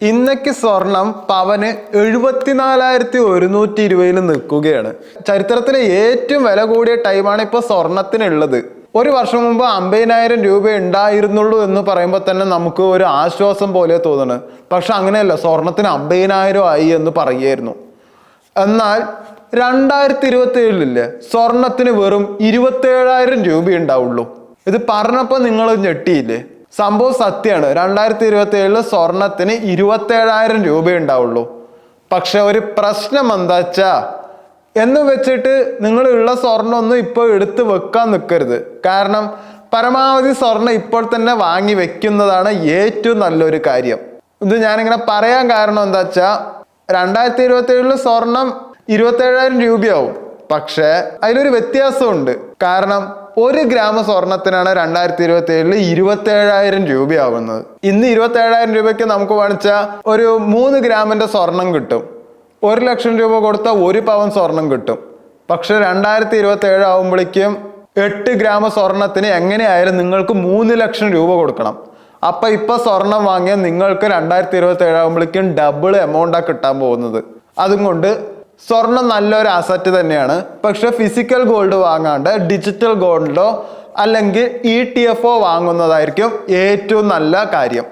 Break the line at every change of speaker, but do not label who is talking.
ഇന്നയ്ക്ക് സ്വർണം പവന് എഴുപത്തിനാലായിരത്തി ഒരുന്നൂറ്റി ഇരുപതിൽ നിൽക്കുകയാണ്. ചരിത്രത്തിലെ ഏറ്റവും വില കൂടിയ ടൈമാണ് ഇപ്പോൾ സ്വർണത്തിനുള്ളത്. ഒരു വർഷം മുമ്പ് അമ്പതിനായിരം രൂപ ഉണ്ടായിരുന്നുള്ളൂ എന്ന് പറയുമ്പോൾ തന്നെ നമുക്ക് ഒരു ആശ്വാസം പോലെ തോന്നുന്നു. പക്ഷെ അങ്ങനെയല്ല സ്വർണത്തിന് അമ്പതിനായിരം ആയി എന്ന് പറയുമായിരുന്നു എന്നാൽ രണ്ടായിരത്തി ഇരുപത്തി ഏഴിലില്ലേ സ്വർണത്തിന് വെറും ഇരുപത്തേഴായിരം രൂപ ഉണ്ടാവുള്ളൂ. ഇത് പറഞ്ഞപ്പോൾ നിങ്ങൾ ഞെട്ടിയില്ലേ? സംഭവം സത്യമാണ്. രണ്ടായിരത്തി ഇരുപത്തി ഏഴിൽ സ്വർണത്തിന് ഇരുപത്തേഴായിരം രൂപ ഉണ്ടാവുള്ളൂ പക്ഷെ ഒരു പ്രശ്നം എന്താ വെച്ചാ എന്ന് വെച്ചിട്ട് നിങ്ങൾ ഉള്ള സ്വർണം ഇപ്പൊ എടുത്ത് വെക്കാൻ നിൽക്കരുത് കാരണം പരമാവധി സ്വർണം ഇപ്പോൾ തന്നെ വാങ്ങി വെക്കുന്നതാണ് ഏറ്റവും നല്ലൊരു കാര്യം. ഇത് ഞാനിങ്ങനെ പറയാൻ കാരണം എന്താ വെച്ചാ രണ്ടായിരത്തി ഇരുപത്തി ഏഴിൽ സ്വർണം ഇരുപത്തേഴായിരം രൂപയാവും. പക്ഷേ അതിലൊരു വ്യത്യാസമുണ്ട്. കാരണം ഒരു ഗ്രാമ സ്വർണത്തിനാണ് രണ്ടായിരത്തി ഇരുപത്തി ഏഴിൽ ഇരുപത്തി ഏഴായിരം രൂപയാവുന്നത്. ഇന്ന് ഇരുപത്തി ഏഴായിരം രൂപയ്ക്ക് നമുക്ക് വാണിച്ച ഒരു മൂന്ന് ഗ്രാമിന്റെ സ്വർണം കിട്ടും. ഒരു ലക്ഷം രൂപ കൊടുത്താൽ ഒരു പവൻ സ്വർണം കിട്ടും. പക്ഷെ രണ്ടായിരത്തി ഇരുപത്തി ഏഴ് ആകുമ്പോഴേക്കും എട്ട് ഗ്രാമ സ്വർണത്തിന് എങ്ങനെയായാലും നിങ്ങൾക്ക് മൂന്ന് ലക്ഷം രൂപ കൊടുക്കണം. അപ്പൊ ഇപ്പൊ സ്വർണം വാങ്ങിയാൽ നിങ്ങൾക്ക് രണ്ടായിരത്തി ഇരുപത്തി ഏഴ് ആകുമ്പോഴേക്കും ഡബിൾ എമൗണ്ടാണ് കിട്ടാൻ പോകുന്നത്. അതും കൊണ്ട് സ്വർണം നല്ലൊരു അസറ്റ് തന്നെയാണ്. പക്ഷെ ഫിസിക്കൽ ഗോൾഡ് വാങ്ങാണ്ട് ഡിജിറ്റൽ ഗോൾഡോ അല്ലെങ്കിൽ ഇ ടി എഫ് ഒ വാങ്ങുന്നതായിരിക്കും ഏറ്റവും നല്ല കാര്യം.